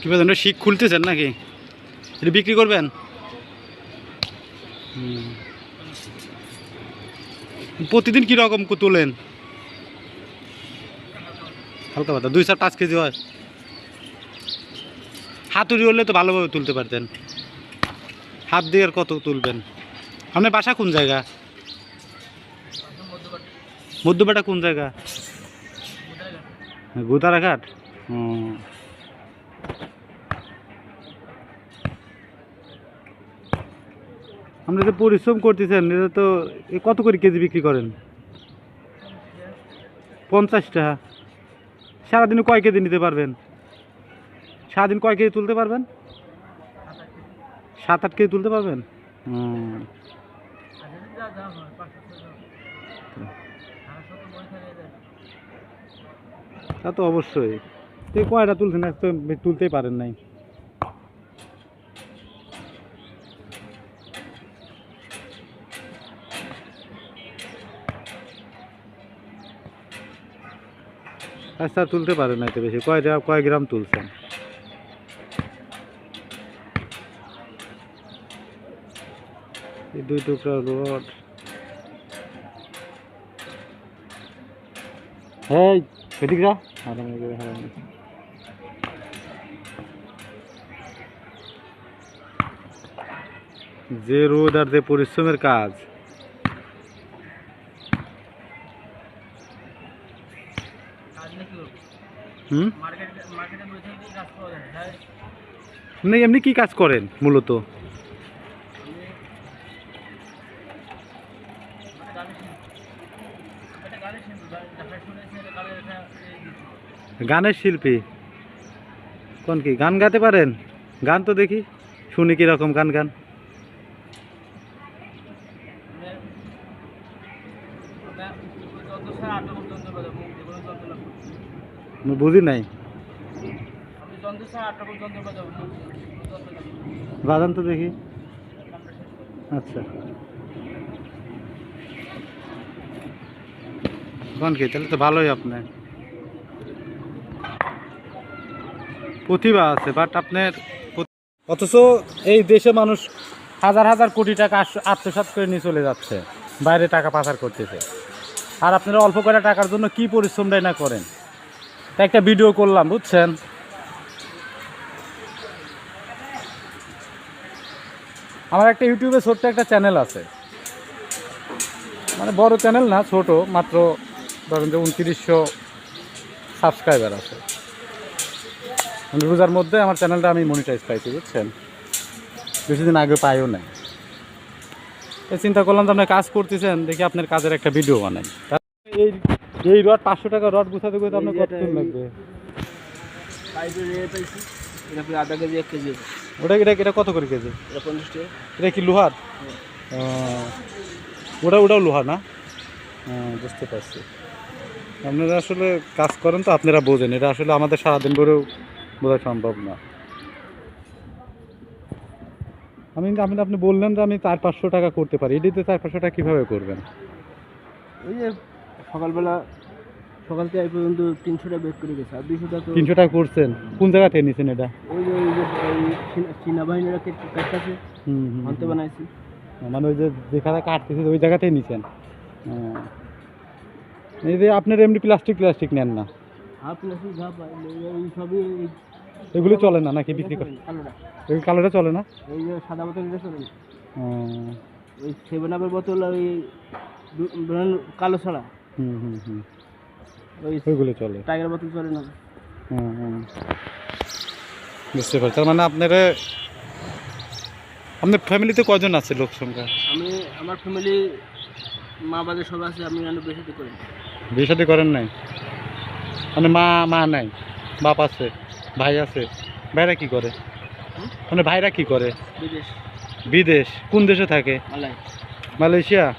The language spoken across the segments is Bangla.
কী বলছেন শিখ খুলতেছেন নাকি? এটা বিক্রি করবেন। প্রতিদিন কীরকম তোলেন? হালকা পাতা দুই চার পাঁচ কেজি হয়। হাতুড়ি হলে তো ভালোভাবে তুলতে পারতেন। হাত দিয়ে আর কত তুলবেন? আপনার বাসা কোন জায়গা? মধ্যপাটা কোন জায়গা? গোদারাঘাট হুম আপনি যে পরিশ্রম করতেছেন, এটা তো কত করে কেজি বিক্রি করেন? পঞ্চাশ টাকা। সারাদিনে কয় কেজি নিতে পারবেন? সারাদিন কয় কেজি তুলতে পারবেন? সাত আট কেজি তুলতে পারবেন? তা তো অবশ্যই। তো কয়টা তুলছেন? তুলতেই পারেন নাই। আচ্ছা তুলতে পারে না এতে বেশি। কয় কয় গ্রাম তুলছেন? এই দুই টুকরা রড। হ্যাঁ এদিক। যে রোদ আর যে পরিশ্রমের কাজ। হুম? এমনি কি কাজ করেন মূলত? গানের শিল্পী। কোন কি, গান গাতে পারেন? গান তো দেখি, শুনি কীরকম গান গান। বুঝি নাই। বাজান তো দেখি। আচ্ছা। কোন কি, তাহলে তো ভালোই আপনার। প্রতিভা আছে বাট আপনার অথচ এই দেশে মানুষ হাজার হাজার কোটি টাকা আত্মসাৎ করে নিয়ে চলে যাচ্ছে, বাইরে টাকা পাচার করতেছে। আর আপনারা অল্প করে টাকার জন্য কি পরিশ্রমটাই না করেন? তা একটা ভিডিও করলাম, বুঝছেন? আমার একটা ইউটিউবে ছোট্ট একটা চ্যানেল আছে। মানে বড় চ্যানেল না, ছোট, মাত্র ধরেন যে উনত্রিশশো সাবস্ক্রাইবার আছে। মানে রোজার মধ্যে আমার চ্যানেলটা আমি মনিটাইজ পাইছি, বুঝছেন? বেশি দিন আগে পাইও নাই। চিন্তা করলাম যে আপনি কাজ করতেছেন, দেখি আপনার কাজের একটা ভিডিও বানাই। এই এই রড পাঁচশো টাকা রড গুছাতে গুছাতে আপনার কত দিন লাগবে? আধা কেজি এক কেজি ওটা, এটা এটা কত করে কেজি? এটা টাকা এটা কি লোহার? ওটা, ওটাও লোহার না? বুঝতে পারছি। আপনারা আসলে কাজ করেন তো, আপনারা বোঝেন। এটা আসলে আমাদের সারাদিন ধরেও বোঝা সম্ভব না। আমি আমি আপনি বললেন যে আমি চার পাঁচশো টাকা করতে পারি। এটিতে চার পাঁচশো টাকা কীভাবে করবেন? ওই যে সকালবেলা সকাল থেকে এই পর্যন্ত তিনশো টাকা বের করে গেছে। আর দুইশো টাকা তিনশো টাকা করছেন। কোন জায়গা থেকে নিয়েছেন এটা? ওই যে ওই যে ওই চীনা- চীনা বাহিনীরা কাটতেছে হুম হুম, বানাইছি। মানে ওই যে যেখানে কাটতেছে ওই জায়গাতেই নিছেন? হ্যাঁ। এই যে আপনার এমনি প্লাস্টিক প্লাস্টিক নেন না? হাফ প্লাস্টিক হাফ এই সবই এগুলো চলে না নাকি বিক্রি করে? কালোটা। এগুলো কালারটা চলে না? এই যে সাদা বোতল এটা চলে না। ওই সেভেন আপের বোতল ওই কালো ছাড়া। হুম হুম হুম। ওই ওইগুলো চলে। টাইগার বোতল চলে না। হুম হুম। বুঝতে পারছি। তার মানে আপনারা আপনার ফ্যামিলিতে কজন আছে লোক সংখ্যা? আমি আমার ফ্যামিলি মা বাদে সব আছে আমি রান্না বেশি করি বিয়ে শাদী করেন নাই? মানে মা মা নাই? বাপ আছে? ভাই আছে। ভাইরা কি করে? মানে ভাইরা কি করে? বিদেশ। কোন দেশে থাকে? মালয়েশিয়া?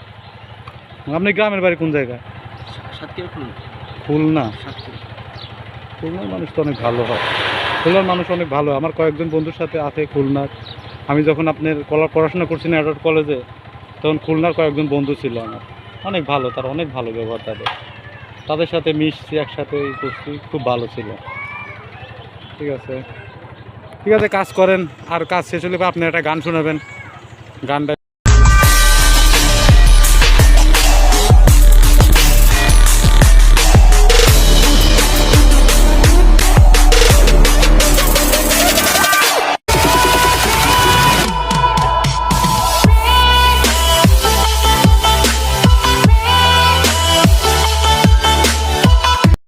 আপনি গ্রামের বাড়ি কোন জায়গা খুলুন। খুলনা? খুলনার মানুষ তো অনেক ভালো হয়। খুলনার মানুষ অনেক ভালো। আমার কয়েকজন বন্ধুর সাথে আছে খুলনার আমি যখন আপনার কলা পড়াশোনা করছি না কলেজে তখন খুলনার কয়েকজন বন্ধু ছিল আমার। অনেক ভালো তারা অনেক ভালো ব্যবহার তাদের। তাদের সাথে মিশছি একসাথে করছি খুব ভালো ছিল। ঠিক আছে। ঠিক আছে, কাজ করেন। আর কাজ শেষ হলে আপনি একটা গান শোনাবেন। গানটা